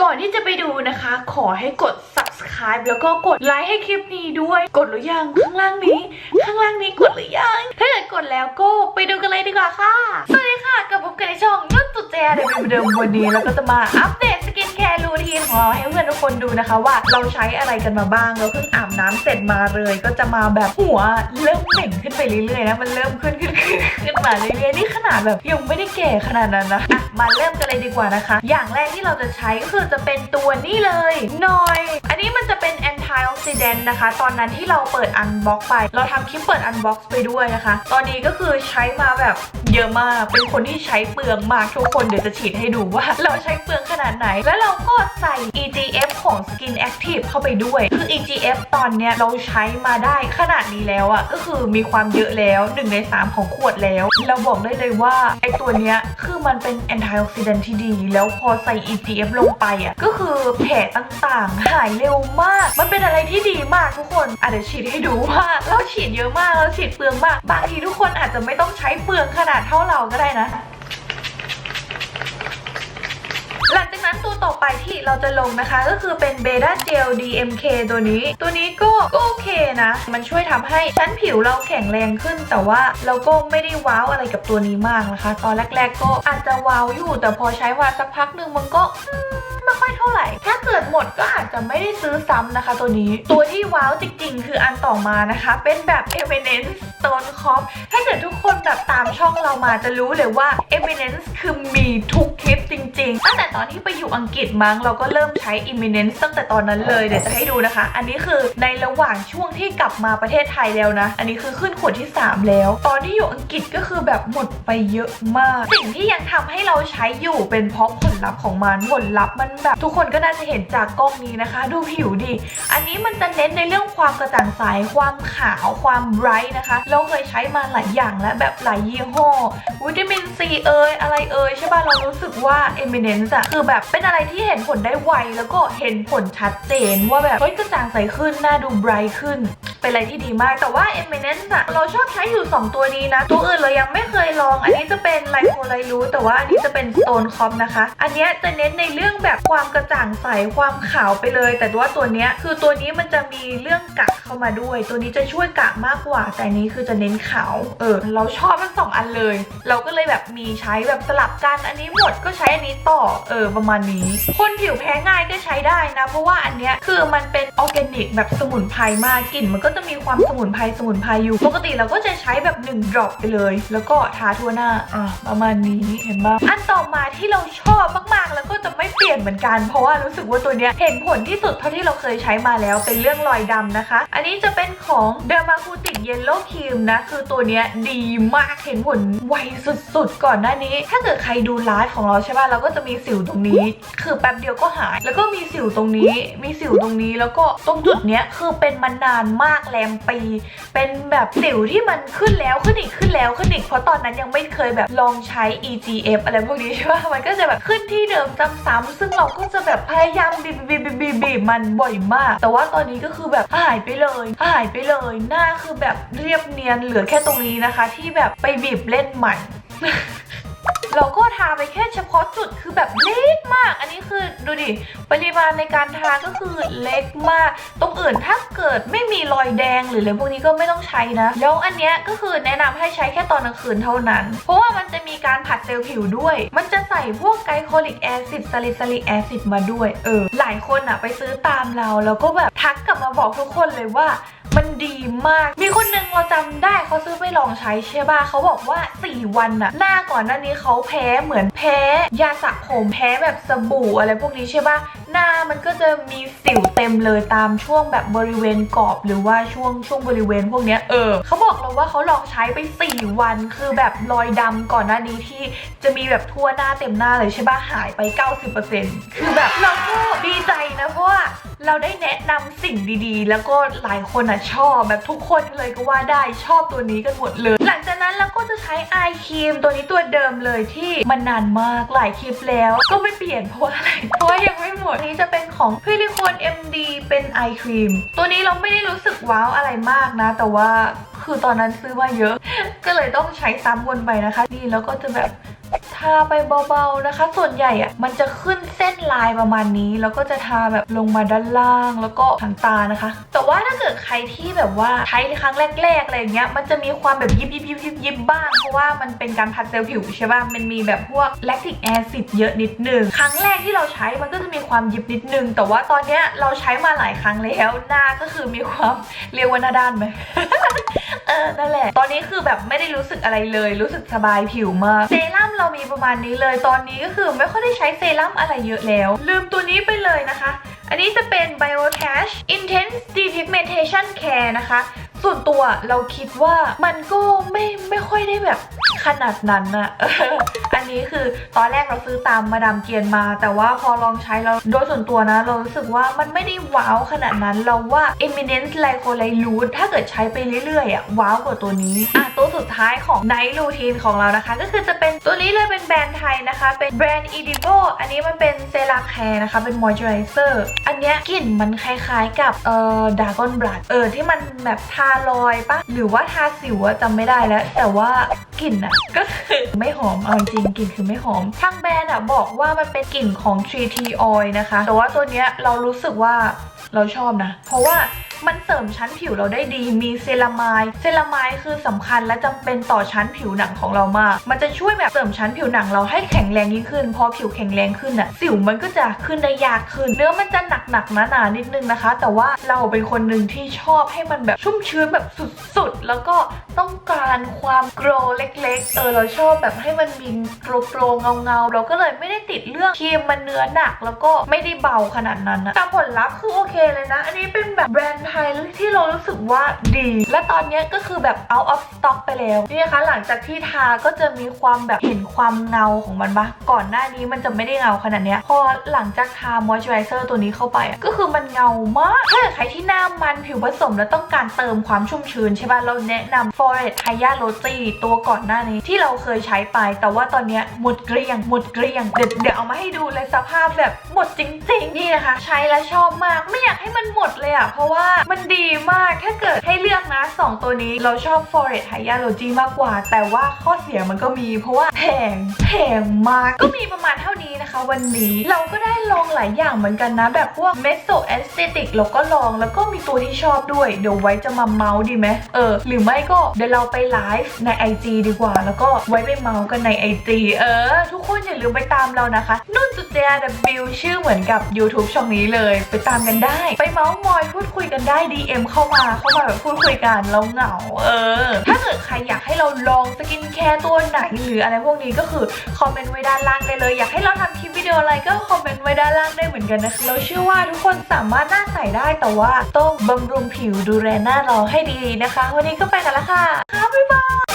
ก่อนที่จะไปดูนะคะ ขอให้กด subscribe แล้วก็กดไลค์ให้คลิปนี้ด้วย กดหรือยังข้างล่างนี้ ข้างล่างนี้กดหรือยัง ถ้าเกิดกดแล้วก็ไปดูกันเลยดีกว่าค่ะ สวัสดีค่ะกลับพบกันในช่องนุ่นตุเจเดบิวเดิมวันนี้แล้วก็จะมาอัปเดตสกินแคร์รูทีนของเราให้เพื่อน คนดูนะคะว่าเราใช้อะไรกันมาบ้างเราเพิ่งอาบน้ำเสร็จมาเลย ก็จะมาแบบหัวเริ่มเหม่งขึ้นไปเรื่อยๆนะมันเริ่มขึ้นขึ้นขึ้นขึ้นมาเรื่อยๆนี่ขนาดแบบยังไม่ได้แก่ขนาดนั้นนะอะมาเริ่มกันเลยดีกว่านะคะ อย่างแรกที่เราจะใช้ก็คือจะเป็นตัวนี้เลยหน่อย อันนี้มันจะเป็น anti oxidant นะคะ ตอนนั้นที่เราเปิด unbox ไป เราทำคลิปเปิด unbox ไปด้วยนะคะ ตอนนี้ก็คือใช้มาแบบ เยอะมาก เป็นคนที่ใช้เปลืองมากทุกคนเดี๋ยวจะฉีดให้ดูว่า เราใช้เปลืองขนาดไหน แล้วเราก็ใส่ EGF ของ Skin Active เข้าไปด้วย คือ EGF ตอนเนี้ยเราใช้มาได้ขนาดนี้แล้วอะก็คือมีความเยอะแล้ว 1 ใน 3 ของขวดแล้ว เราบอกได้เลยว่าไอตัวเนี้ยคือมันเป็น anti oxidant ที่ดี แล้วพอใส่ EGF ลงไปอะก็คือแผลต่างๆ หายเร็วมาก มันเป็นอะไรที่ดีมากทุกคนอะเดี๋ยวฉีดให้ดูว่าเราฉีดเยอะมากเราฉีดเปลืองมาก บางทีทุกคนอาจจะไม่ต้องใช้เปลืองขนาดเท่าเราก็ได้นะ หลังจากนั้นตัวต่อไปที่เราจะลงนะคะก็คือเป็นเบต้าเจล DMK ตัวนี้ ตัวนี้ก็ก็โอเคนะ มันช่วยทำให้ชั้นผิวเราแข็งแรงขึ้น แต่ว่าเราก็ไม่ได้ว้าวอะไรกับตัวนี้มากนะคะ ตอนแรก ๆ ก็อาจจะว้าวอยู่ แต่พอใช้มาสักพักหนึ่งมันก็ ไม่ค่อยเท่าไหร่ ถ้าเกิดหมดก็อาจจะไม่ได้ซื้อซ้ำนะคะ ตัวนี้ ตัวที่ว้าวจริงๆ คืออันต่อมานะคะ เป็นแบบ Eminence Stone Cop ถ้าเกิดทุกคนแบบตามช่องเรามาจะรู้เลยว่า Eminence คือมีทุกคลิปจริงๆ ตั้งแต่ตอนที่ไปอยู่อังกฤษมั้งเราก็เริ่มใช้ Eminence ตั้งแต่ตอนนั้นเลยเดี๋ยวจะให้ดูนะคะ อันนี้คือในระหว่างช่วงที่กลับมาประเทศไทยแล้วนะ อันนี้คือขึ้นขวดที่ 3 แล้ว ตอนที่อยู่อังกฤษก็คือแบบหมดไปเยอะมาก สิ่งที่ยังทำให้เราใช้อยู่เป็นเพราะผลลัพธ์ของมันผลลัพธ์มันแบบทุกคนก็น่าจะเห็นจากกล้องนี้นะคะ ดูผิวดิ อันนี้มันจะเน้นในเรื่องความกระจ่างใส ความขาว ความไบรท์นะคะ เราเคยใช้มาหลายอย่างแล้วแบบหลายยี่ห้อ วิตามินซีเอยอะไรเอยใช่ป่ะ เรารู้สึกว่า Eminence อะคือแบบเป็นอะไรที่เห็นผลได้ไว แล้วก็เห็นผลชัดเจนว่าแบบเฮ้ยกระจ่างใสขึ้น หน้าดูไบรท์ขึ้นเป็นอะไรที่ดีมาก แต่ว่า Eminence อะเราชอบใช้อยู่ 2 ตัวนี้นะ ตัวอื่นเรายังไม่เคยลอง อันนี้จะเป็นไลโคไลรูแต่ว่าอันนี้จะเป็น Stone Cop นะคะ อันนี้จะเน้นในเรื่องแบบความกระจ่างใสความขาวไปเลย แต่ว่าตัวเนี้ยคือตัวนี้มันจะมีเรื่องกะเข้ามาด้วย ตัวนี้จะช่วยกะมากกว่า แต่นี้คือจะเน้นขาวเออ เราชอบทั้งสองอันเลย เราก็เลยแบบมีใช้แบบสลับกันอันนี้หมดก็ใช้อันนี้ต่อเออประมาณนี้ คนผิวแพ้ง่ายก็ใช้ได้นะ เพราะว่าอันเนี้ยคือมันเป็นออร์แกนิกแบบสมุนไพรมากกลิ่นมันก็จะมีความสมุนไพรสมุนไพรอยู่ ปกติเราก็จะใช้แบบ1ดรอปไปเลย แล้วก็ทาทั่วหน้าอะประมาณนี้เห็นปะอันต่อมาที่เราชอบมากๆ แล้วก็จะไม่เปลี่ยนเหมือนกัน เพราะว่ารู้สึกว่าตัวเนี้ยเห็นผลที่สุดเท่าที่เราเคยใช้มาแล้วเป็นเรื่องรอยดำนะคะ อันนี้จะเป็นของ Dermacutic Yellow Cream นะ คือตัวเนี้ยดีมากเห็นผลไวสุดๆ ก่อนหน้านี้ ถ้าเกิดใครดูไลฟ์ของเราใช่ป่ะเราก็จะมีสิวตรงนี้ คือแป๊บเดียวก็หาย แล้วก็มีสิวตรงนี้ มีสิวตรงนี้แล้วก็ตรงจุดเนี้ยคือเป็นมานานมากแรมปี เป็นแบบสิวที่มันขึ้นแล้วขึ้นอีกขึ้นแล้วขึ้นอีกเพราะตอนนั้นยังไม่เคยแบบลองใช้ EGF อะไรพวกนี้ใช่ป่ะมันก็จะแบบขึ้นที่เดิมซ้ำๆซึ่งเราก็จะแบบพยายามบีบบีบบีบบีบบีบมันบ่อยมาก แต่ว่าตอนนี้ก็คือแบบหายไปเลยหายไปเลย หน้าคือแบบเรียบเนียนเหลือแค่ตรงนี้นะคะ ที่แบบไปบีบเล่นใหม่ เราก็ทาไปแค่เฉพาะจุดคือแบบเล็กมาก อันนี้คือดูดิปริมาณในการทาก็คือเล็กมาก ตรงอื่นถ้าเกิดไม่มีรอยแดงหรืออะไรพวกนี้ก็ไม่ต้องใช้นะแล้วอันเนี้ยก็คือแนะนำให้ใช้แค่ตอนกลางคืนเท่านั้น เพราะว่ามันจะมีการผัดเซลล์ผิวด้วย มันจะใส่พวกไกลโคลิกแอซิดซาลิซาลิกแอซิดมาด้วย เออ หลายคนอะไปซื้อตามเราแล้วก็แบบทักกลับมาบอกทุกคนเลยว่า มันดีมาก มีคนนึงเราจำได้เขาซื้อไปลองใช้ใช่ป่ะเขาบอกว่า 4 วันน่ะหน้าก่อนหน้านี้เขาแพ้เหมือนแพ้ ยาสระผมแพ้แบบสบู่อะไรพวกนี้ใช่ป่ะหน้ามันก็จะมีสิวเต็มเลยตามช่วงแบบบริเวณกรอบ หรือว่าช่วงช่วงบริเวณพวกเนี้ยเออเขาบอกเราว่าเขาลองใช้ไป 4 วัน คือแบบรอยดำก่อนหน้านี้ที่จะมีแบบทั่วหน้าเต็มหน้าเลยใช่ป่ะหายไป 90%คือแบบเราก็ดี เราได้แนะนำสิ่งดีๆ แล้วก็หลายคนอะชอบแบบทุกคนเลยก็ว่าได้ชอบตัวนี้กันหมดเลย หลังจากนั้นเราก็จะใช้ไอครีมตัวนี้ตัวเดิมเลยที่มันนานมากหลายคลิปแล้ว ก็ไม่เปลี่ยนเพราะว่าอะไรเพราะยังไม่หมดนี้จะเป็นของพิลิคน MD เป็นไอครีมตัวนี้เราไม่ได้รู้สึกว้าวอะไรมากนะ แต่ว่าคือตอนนั้นซื้อมาเยอะ ก็เลยต้องใช้ซ้ำวนไปนะคะ นี่แล้วก็จะแบบ ทาไปเบาๆนะคะ ส่วนใหญ่อะมันจะขึ้นเส้นลายประมาณนี้ แล้วก็จะทาแบบลงมาด้านล่าง แล้วก็หางตานะคะ แต่ว่าถ้าเกิดใครที่แบบว่าใช้ครั้งแรกๆอะไรอย่างเงี้ยมันจะมีความแบบยิบยิบยิบยิบยิบบ้าง เพราะว่ามันเป็นการพัดเซลล์ผิวใช่ป่ะมันมีแบบพวกแลคติกแอซิดเยอะนิดนึงครั้งแรกที่เราใช้มันก็จะมีความยิบนิดนึง แต่ว่าตอนเนี้ยเราใช้มาหลายครั้งแล้วหน้าก็คือมีความเรียกว่าหน้าด้านไหมเออนั่นแหละ ตอนนี้คือแบบไม่ได้รู้สึกอะไรเลย รู้สึกสบายผิวมากเซรั่มเรามีประมาณนี้เลย ตอนนี้ก็คือไม่ค่อยได้ใช้เซรั่มอะไรเยอะแล้ว ลืมตัวนี้ไปเลยนะคะ อันนี้จะเป็น Biocash Intense Depigmentation Care นะคะ ส่วนตัวเราคิดว่ามันก็ไม่ไม่ค่อยได้แบบ ขนาดนั้นอะอันนี้คือตอนแรกเราซื้อตามมาดามเกียนมา แต่ว่าพอลองใช้แล้วโดยส่วนตัวนะ เรารู้สึกว่ามันไม่ได้ว้าวขนาดนั้น เราว่า Eminence l y c o l y l u t ถ้าเกิดใช้ไปเรื่อยๆอะว้าวกว่าตัวนี้อะตัวสุดท้ายของ Night Routine ของเรานะคะ ก็คือจะเป็นตัวนี้เลยเป็นแบรนด์ไทยนะคะ เป็นแบรนด์ Edibo อันนี้มันเป็นเซราแคร์นะคะ เป็น Moisturizer อันเนี้ยกลิ่นมันคล้ายๆกับเอ่อดากอนบลัดเออที่มันแบบทารอยปะหรือว่าทาสิวอะจำไม่ได้แล้ว แต่ว่ากลิ่นอะก็คือไม่หอม เอาจริงกลิ่นคือไม่หอมทางแบรนด์อะบอกว่ามันเป็นกลิ่นของ 3T Oil นะคะ แต่ว่าตัวเนี้ยเรารู้สึกว่าเราชอบนะ เพราะว่า มันเสริมชั้นผิวเราได้ดี มีเซรามายเซรามายคือสำคัญและจำเป็นต่อชั้นผิวหนังของเรามาก มันจะช่วยแบบเสริมชั้นผิวหนังเราให้แข็งแรงยิ่งขึ้น พอผิวแข็งแรงขึ้นอะสิวมันก็จะขึ้นได้ยากขึ้น เนื้อมันจะหนักๆหนาๆนิดนึงนะคะ แต่ว่าเราเป็นคนหนึ่งที่ชอบให้มันแบบชุ่มชื้นแบบสุดๆ แล้วก็ต้องการความโกรเล็ก ๆ เออเราชอบแบบให้มันมีโกรๆเงาๆเราก็เลยไม่ได้ติดเรื่องครีมมันเนื้อหนัก แล้วก็ไม่ได้เบาขนาดนั้นนะแต่ผลลัพธ์คือโอเคเลยนะ อันนี้เป็นแบบแบรนด์ไทยที่เรารู้สึกว่าดี และตอนนี้ก็คือแบบ out of stock ไปแล้วนี่นะคะหลังจากที่ทาก็จะมีความแบบเห็นความเงาของมันปะก่อนหน้านี้มันจะไม่ได้เงาขนาดเนี้ยพอหลังจากทามอยส์เจอไรเซอร์ตัวนี้เข้าไปอะก็คือมันเงามากถ้าเกิดใครที่หน้ามันผิวผสมแล้วต้องการเติมความชุ่มชื้นใช่ป่ะเราแนะนำ Forest Hya Rosy ตัวก่อนหน้านี้ที่เราเคยใช้ไป แต่ว่าตอนนี้หมดเกลี้ยงหมดเกลี้ยงเดี๋ยวเดี๋ยวเอามาให้ดูเลยสภาพแบบหมดจริงๆนี่นะคะ ใช้แล้วชอบมากไม่อยากให้มันหมดเลยอะเพราะว่ามันดีมาก ถ้าเกิดให้เลือกนะ 2 ตัวนี้เราชอบ Forest Hya Rosy มากกว่า แต่ว่าข้อเสียมันก็มี เพราะว่าแพงแพงมาก ก็มีประมาณเท่านี้นะคะ วันนี้เราก็ได้ลองหลายอย่างเหมือนกันนะ แบบพวก Meso Aesthetic เราก็ลองแล้วก็มีตัวที่ชอบด้วย เดี๋ยวไว้จะมาเมาส์ดีไหมเออ หรือไม่ก็เดี๋ยวเราไปไลฟ์ใน IG ดีกว่า แล้วก็ไว้ไปเมาส์กันใน IG เออ ทุกคนอย่าลืมไปตามเรานะคะนุ่นจุดเจ W ชื่อเหมือนกับ YouTube ช่องนี้เลย ไปตามกันได้ ไปเมาส์มอยพูดคุยกันได้ DM เข้ามาเข้ามาแบบพูดคุยกันเราเหงา เออ ถ้าเกิดใครอยากให้เราลองสกินแคร์ตัวไหนหรืออะไรพวกนี้ก็คือคอมเมนต์ไว้ด้านล่างได้เลย อยากให้เราทำคลิปวิดีโออะไรก็คอมเมนต์ไว้ด้านล่างได้เหมือนกันนะคะเราเชื่อว่าทุกคนสามารถหน้าใสได้แต่ว่าต้องบำรุงผิวดูแลหน้าเราให้ดีนะคะ วันนี้ก็ไปกันละค่ะค่ะบ๊าย